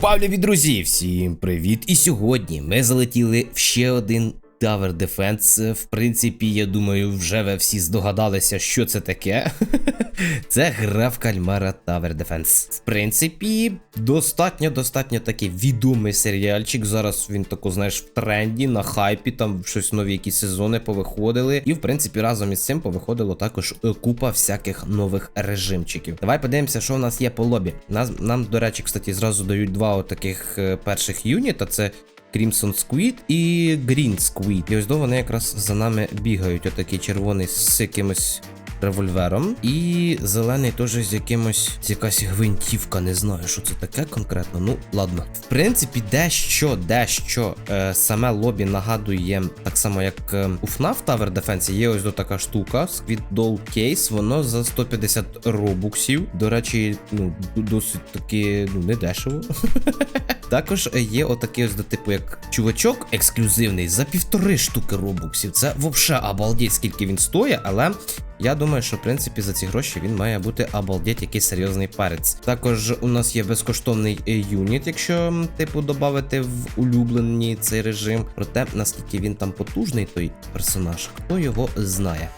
Павліві друзі, всім привіт! І сьогодні ми залетіли в ще один Tower Defense. В принципі, я думаю, вже ви всі здогадалися, що це таке. це гра в кальмара Tower Defense. В принципі, достатньо, достатньо такий відомий серіальчик. Зараз він тако, знаєш, в тренді, на хайпі, там щось нові якісь сезони повиходили. І в принципі, разом із цим повиходило також е, купа всяких нових режимчиків. Давай подивимося, що в нас є по лобі. Нас, нам, до речі, кстати, зразу дають два отаких е, перших юніта. Це Crimson Squid і Green Squid. І ось до вони якраз за нами бігають. Отакий червоний з якимось револьвером. І зелений теж з якимось з якась гвинтівка. Не знаю, що це таке конкретно. Ну, ладно. В принципі, дещо, дещо е, саме лобі нагадує так само, як е, у FNAF Tower Defense. Є ось до така штука. Squid Doll Case, воно за 150 робуксів. До речі, ну, досить таки ну, не дешево. Також є отакий ось до типу як чувачок ексклюзивний за півтори штуки робуксів. Це взагалі обалдеть, скільки він стоїть, але я думаю, що в принципі за ці гроші він має бути обалдеть якийсь серйозний парець. Також у нас є безкоштовний е, юніт, якщо типу додати в улюблені цей режим. Проте наскільки він там потужний, той персонаж, хто його знає.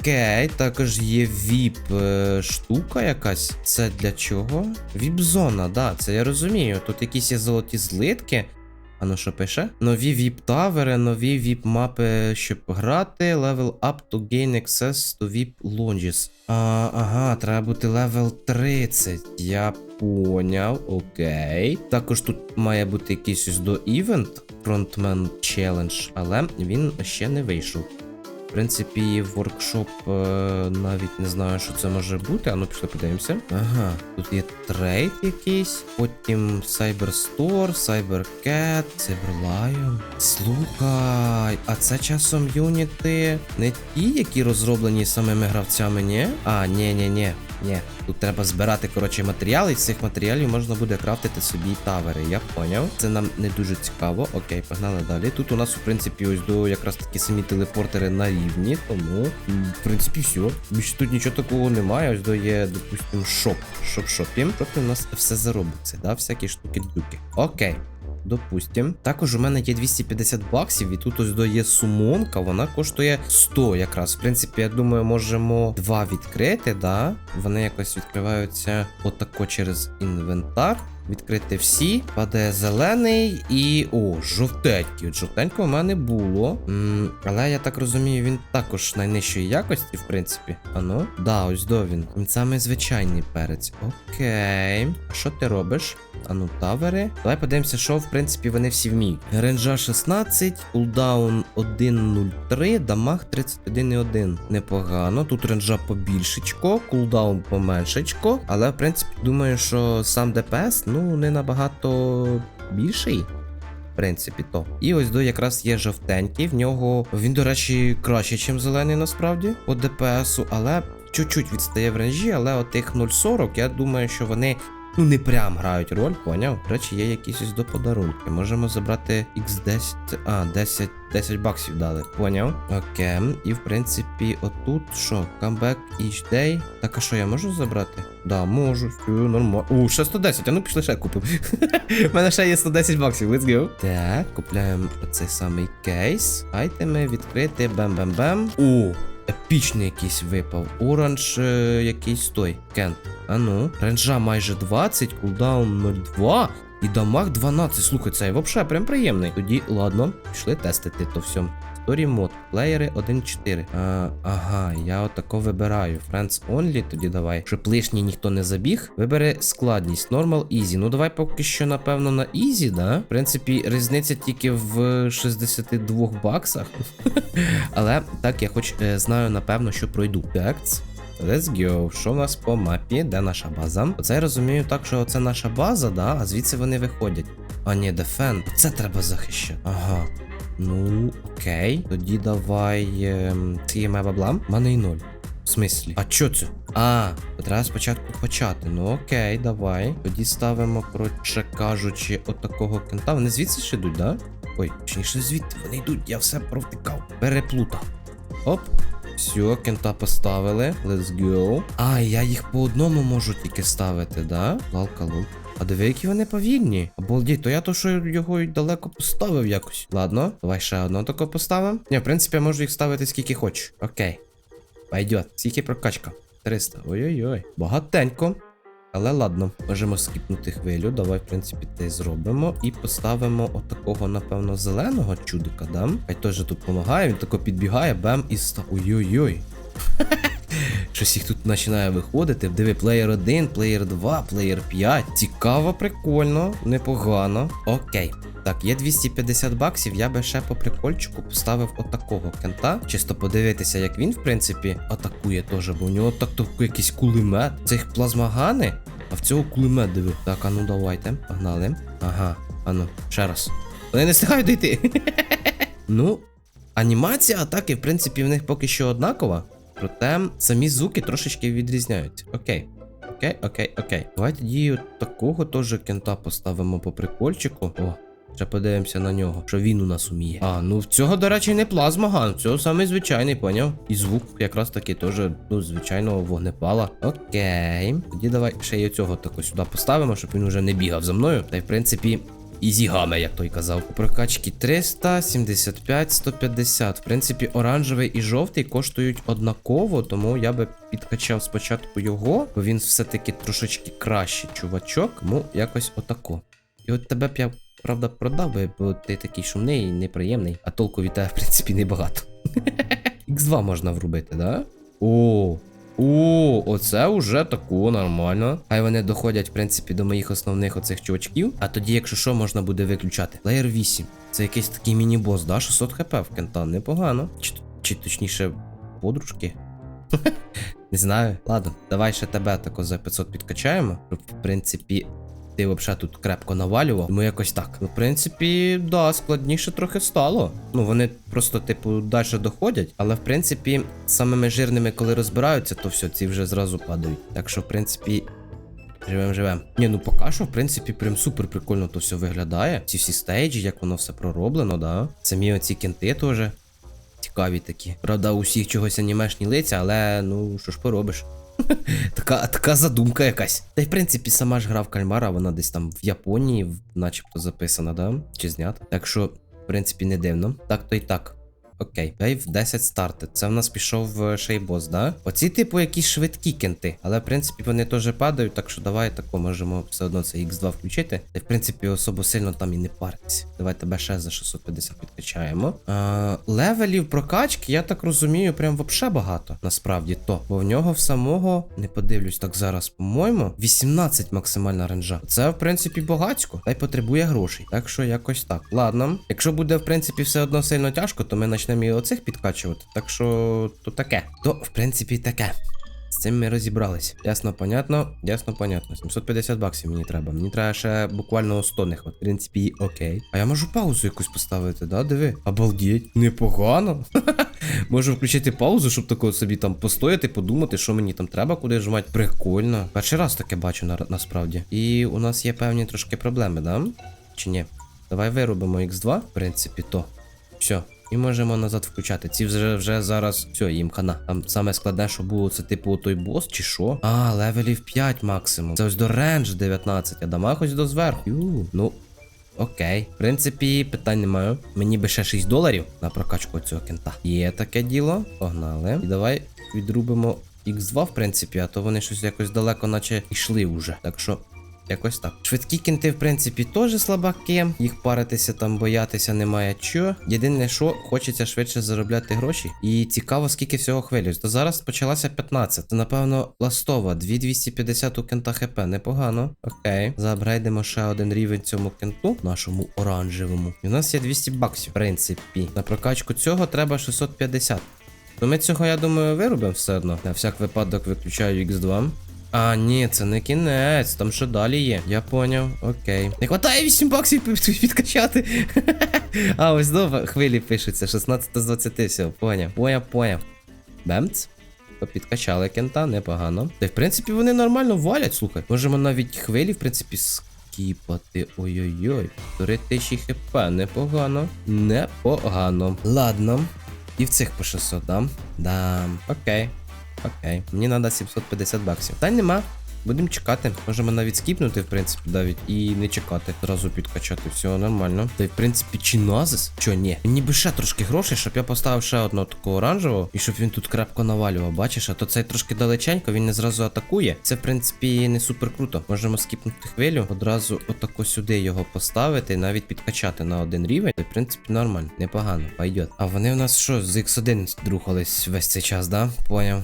Окей, також є VIP е, штука якась. Це для чого? VIP-зона, да, це я розумію. Тут якісь є золоті злитки. А ну що пише? Нові віп-тавери, нові віп-мапи, щоб грати. Level up to gain access to VIP lounges. А, ага, треба бути левел 30. Я поняв, окей. Також тут має бути якийсь до івент Frontman Challenge, але він ще не вийшов. Принципі, воркшоп е, навіть не знаю, що це може бути. А ну пішли подивимося. Ага, тут є трейд якийсь, потім Cyberstore, CyberCat, CyberLion. Слухай, а це часом юніти не ті, які розроблені самими гравцями, ні? А, ні, ні, тут треба збирати коротше матеріали, і з цих матеріалів можна буде крафтити собі тавери. Я поняв. Це нам не дуже цікаво. Окей, погнали далі. Тут у нас, в принципі, ось до якраз такі самі телепортери на рівні, тому, в принципі, все. Більше тут нічого такого немає. Ось до є, допустим, шоп. Шоп-шопі. Шопі у нас все заробиться, да? Всякі штуки-дюки. Окей. Допустим. Також у мене є 250 баксів, і тут ось до є сумонка, вона коштує 100 якраз. В принципі, я думаю, можемо два відкрити, да? Вони якось відкриваються отако через інвентар. Відкрити всі, падає зелений і. О, жовтенький. От жовтенького в мене було. М, але я так розумію, він також найнижчої якості, в принципі. Ану? Да, ось до він. Він самий звичайний перець. Окей. Що ти робиш? Ану, тавери. Давай подивимося, що в принципі вони всі вміють. Ренджа 16, кулдаун 1.03, дамаг 31.1. Непогано. Тут ренджа побільшечко, кулдаун поменшечко. Але в принципі думаю, що сам ДПС, ну, не набагато більший. В принципі, то. І ось до якраз є жовтенький. В нього він, до речі, краще, ніж зелений насправді по ДПСу, але чуть-чуть відстає в ренжі, але отих 0.40, я думаю, що вони. Ну, не прям грають роль, поняв? До речі, є якісь ось до подарунки. Можемо забрати X10. А, 10 10 баксів дали. Поняв? Окей. І в принципі, отут що? Comeback each day. Так, а що я можу забрати? Да, можу. Все, нормально. О, ще 110, а ну пішли ще купимо. У мене ще є 110 баксів, let's go. Так, купляємо цей самий кейс. Айтеми відкрити. Бем-бем-бем. О! Епічний якийсь випав. Оранж е, якийсь той. Кент. А ну. Ренджа майже 20, кулдаун 0,2 і дамаг 12. Слухай, цей взагалі прям приємний. Тоді, ладно, пішли тестити то все. Story мод, плеєри 1.4. А, ага, я отако вибираю. Friends only, тоді давай. Щоб лишній ніхто не забіг. Вибери складність. Normal, easy. Ну давай поки що, напевно, на easy, да? В принципі, різниця тільки в 62 баксах. Але так, я хоч е, знаю, напевно, що пройду. Так. Let's go. Що в нас по мапі? Де наша база? Оце я розумію так, що це наша база, да? А звідси вони виходять. А ні, defend. Це треба захищати. Ага. Ну, окей. Тоді давай. Ем, Скільки має бабла? У мене і ноль. В смислі? А що це? А, треба спочатку почати. Ну окей, давай. Тоді ставимо, коротше кажучи, отакого кента. Вони звідси ж йдуть, да? Ой, точніше звідти вони йдуть, я все провтикав. Переплутав. Оп. Все, кента поставили. Let's go. А, я їх по одному можу тільки ставити, да? Лалка лук. А диви, які вони повільні. Обалдіть, то я то, що його далеко поставив якось. Ладно, давай ще одного таке поставимо. Ні, в принципі, я можу їх ставити скільки хочу. Окей. Пойдет. Скільки прокачка? 300. Ой-ой-ой. Багатенько. Але ладно, можемо скіпнути хвилю. Давай, в принципі, те й зробимо. І поставимо отакого, напевно, зеленого чудика, да? Хай теж тут допомагає, він тако підбігає, бем і ста. Ой-ой-ой. Щось їх тут починає виходити. Диви, плеєр 1, плеєр 2, плеєр 5. Цікаво, прикольно, непогано. Окей. Так, є 250 баксів, я би ще по прикольчику поставив отакого кента. Чисто подивитися, як він, в принципі, атакує теж, бо у нього так то якийсь кулемет. Цих плазмагани, а в цього кулемет диви. Так, а ну давайте. Погнали. Ага, а ну, ще раз. Вони не встигають дійти. ну, анімація атаки, в принципі, в них поки що однакова. Проте самі звуки трошечки відрізняються. Окей. Окей, окей, окей. Давай тоді такого теж кента поставимо по прикольчику. О, ще подивимося на нього, що він у нас уміє. А, ну в цього, до речі, не плазмаган, цього самий звичайний, поняв? І звук якраз таки теж, ну, звичайного вогнепала. Окей. Тоді давай ще й оцього тако сюди поставимо, щоб він уже не бігав за мною. Та й в принципі. Ізі гаме, як той казав. Прокачки 300, 75, 150. В принципі, оранжевий і жовтий коштують однаково, тому я би підкачав спочатку його, бо він все-таки трошечки кращий чувачок. Тому якось отако. І от тебе б я, правда, продав би, бо ти такий шумний і неприємний, а толку від тебе, в принципі, небагато. Х2 можна врубити, да? О, о, оце вже тако нормально. Хай вони доходять, в принципі, до моїх основних оцих чувачків. А тоді, якщо що, можна буде виключати. Плеєр 8. Це якийсь такий міні-бос, да? 600 хп в кента, непогано. Чи, чи точніше, подружки. Не знаю. Ладно, давай ще тебе тако за 500 підкачаємо. Щоб, в принципі, ти взагалі тут крепко навалював. Тому якось так. Ну, в принципі, да, складніше трохи стало. Ну, вони просто, типу, далі доходять. Але в принципі, самими жирними, коли розбираються, то все, ці вже зразу падають. Так що, в принципі. Живем, живем. Ні, ну поки що, в принципі, прям супер прикольно то все виглядає. Ці всі стейджі, як воно все пророблено, да. Самі оці кенти теж цікаві такі. Правда, у всіх чогось анімешні лиця, але ну що ж поробиш. така, така задумка якась. Та й в принципі, сама ж гра в кальмара, вона десь там в Японії, начебто записана, да? Чи знята. Так що, в принципі, не дивно. Так то й так. Окей, Вейв 10 старти. Це в нас пішов е, шейбос, да? Оці, типу, якісь швидкі кенти. Але, в принципі, вони теж падають, так що давай тако можемо все одно це X2 включити. Та, в принципі, особо сильно там і не паритись. Давай тебе ще за 650 підкачаємо. А, левелів прокачки, я так розумію, прям вообще багато. Насправді то. Бо в нього в самого, не подивлюсь так зараз, по-моєму, 18 максимальна ренжа. Це, в принципі, багацько, та й потребує грошей. Так що якось так. Ладно. Якщо буде, в принципі, все одно сильно тяжко, то ми почнемо і оцих підкачувати. Так що то таке. То, в принципі, таке. З цим ми розібрались. Ясно, понятно, ясно, понятно. 750 баксів мені треба. Мені треба ще буквально 100 них. В принципі, окей. А я можу паузу якусь поставити, да? Диви. Обалдеть. Непогано. Можу включити паузу, щоб тако собі там постояти, подумати, що мені там треба, куди жмати. Прикольно. Перший раз таке бачу на, насправді. І у нас є певні трошки проблеми, да? Чи ні? Давай виробимо X2, в принципі, то. Все. І можемо назад включати. Ці вже вже зараз. Все, їм хана. Там саме складне, що було, це типу той бос, чи що? А, левелів 5 максимум. Це ось до рендж 19, а дамаг ось до зверху. Ю, ну. Окей. В принципі, питань немає. Мені би ще 6 доларів на прокачку цього кента. Є таке діло. Погнали. І давай відрубимо X2, в принципі, а то вони щось якось далеко, наче йшли уже. Так що. Якось так. Швидкі кінти, в принципі, теж слабаки. Їх паритися там, боятися немає чого. Єдине, що хочеться швидше заробляти гроші. І цікаво, скільки всього хвилюють. То зараз почалася 15. Це, напевно, ластова. 2250 у кента хп. Непогано. Окей. Заапгрейдимо ще один рівень цьому кенту, нашому оранжевому. І у нас є 200 баксів, в принципі. На прокачку цього треба 650. То ми цього, я думаю, виробимо все одно. На всяк випадок виключаю X2. А, ні, це не кінець, там що далі є. Я поняв, окей. Не хватає 8 баксів підкачати. а, ось знову хвилі пишуться. 16 з 20, все, поняв. Поняв, поняв. Бемц. Підкачали кента, непогано. Та в принципі вони нормально валять, слухай. Можемо навіть хвилі, в принципі, скіпати. Ой-ой-ой. 3000 хп, непогано. Непогано. Ладно. І в цих по 600 дам. Дам. Окей. Окей. Мені треба 750 баксів. Та нема. будемо чекати. Можемо навіть скіпнути, в принципі, навіть і не чекати. Зразу підкачати. Все нормально. Та й в принципі, чи назис? Чо, ні? Ніби ще трошки грошей, щоб я поставив ще одного такого оранжевого, і щоб він тут крепко навалював. Бачиш, а то цей трошки далеченько, він не зразу атакує. Це, в принципі, не супер круто. Можемо скіпнути хвилю, одразу отако сюди його поставити, навіть підкачати на один рівень. Та, в принципі, нормально, непогано, пойдет. А вони в нас що, з X1 друхались весь цей час, да? Поняв.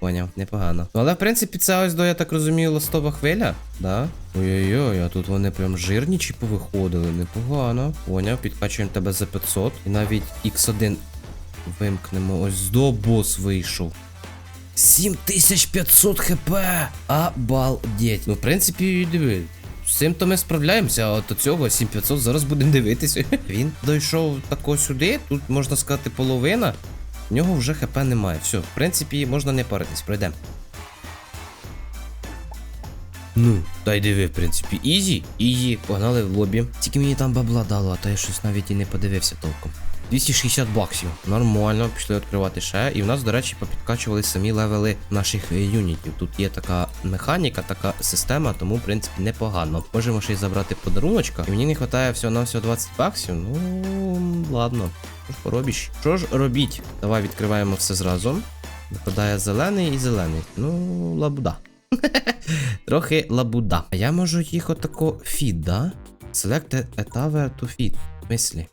Поняв, непогано. Ну, але в принципі це ось до, я так розумію, ластова хвиля, да? Ой-ой-ой, а тут вони прям жирнічі повиходили, непогано. Поняв, підкачуємо тебе за 500. І навіть X1 вимкнемо. Ось до бос вийшов. 7500 хп! Обалдеть. Ну, в принципі, диви. З цим то ми справляємося, а от цього 7500 зараз будемо дивитися. Він дійшов тако сюди, тут можна сказати половина. В нього вже хп немає. Все, в принципі, можна не паритись, пройдемо. Ну, та й диви, в принципі, ізі, ізі, погнали в лобі. Тільки мені там бабла дало, а то я щось навіть і не подивився толком. 260 баксів. Нормально, пішли відкривати ще. І в нас, до речі, попідкачували самі левели наших е, юнітів. Тут є така механіка, така система, тому, в принципі, непогано. Можемо ще й забрати подаруночка. І мені не вистачає всього на всього 20 баксів. Ну, ладно. Що ж поробіш? Що ж робіть? Давай відкриваємо все зразу. Випадає зелений і зелений. Ну, лабуда. Трохи лабуда. А я можу їх отако фід, да? Select a tower to feed. В смислі?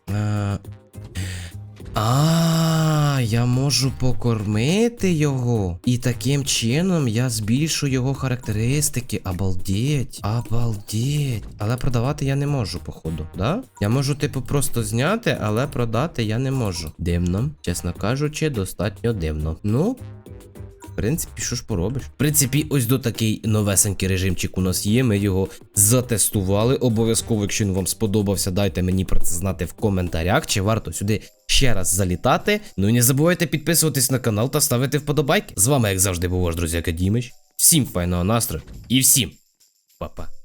А, я можу покормити його. І таким чином я збільшу його характеристики. Обалдеть. Обалдеть. Але продавати я не можу, походу, да? Я можу, типу, просто зняти, але продати я не можу. Дивно, чесно кажучи, достатньо дивно. Ну, в принципі, що ж поробиш? В принципі, ось до такий новесенький режимчик у нас є. Ми його затестували. Обов'язково, якщо він вам сподобався, дайте мені про це знати в коментарях, чи варто сюди ще раз залітати. Ну і не забувайте підписуватись на канал та ставити вподобайки. З вами, як завжди, був ваш друзі Акадімич. Всім файного настрою і всім па-па.